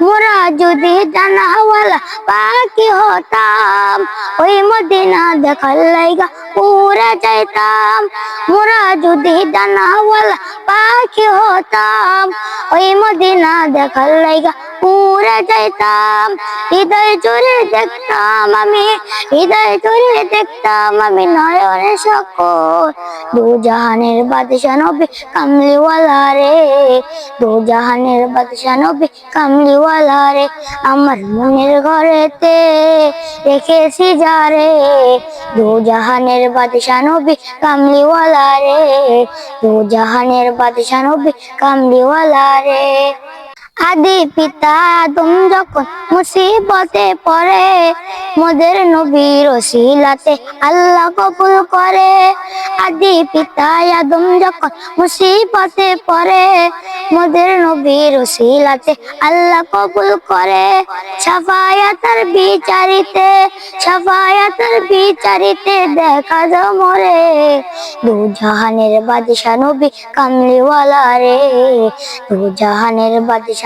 মোরা যদি জানাওয়ালা পাখি হতাম, ওই মদিনা দেখার লাইগা পুরা যাইতাম। মোরা যদি জানাওয়ালা পাখি হতাম, ওই মদিনা দেখার লাইগা পুরা যাইতাম, হৃদয় জুড়ে দেখতাম আমি, হৃদয় জুড়ে দেখতাম আমি নয়নে সকল দু জাহানের বাদশা নবী কামলিওয়ালা রে, দু জাহানের বাদশা নবী কামলিওয়ালা রে, আমার মনের ঘরেতে রেখেছি যারে দু জাহানের বাদশা নবী কামলিওয়ালা রে, দু জাহানের বাদশা নবী কামলিওয়ালা রে। আদি পিতা আদম যখন মুসিবতে পড়ে, মোদের নবীর ওসিলাতে আল্লাহ কবুল করে। আদি পিতা আদম যখন মুসিবতে পড়ে, মোদের নবীর ওসিলাতে আল্লাহ কবুল করে। সাফায়াতার বিচারিতে সাফায়াতার বিচারিতে দেখা যাও মরে। দু জাহানের বাদশা নবী কামলিওয়ালা রে দু জাহানের বাদশা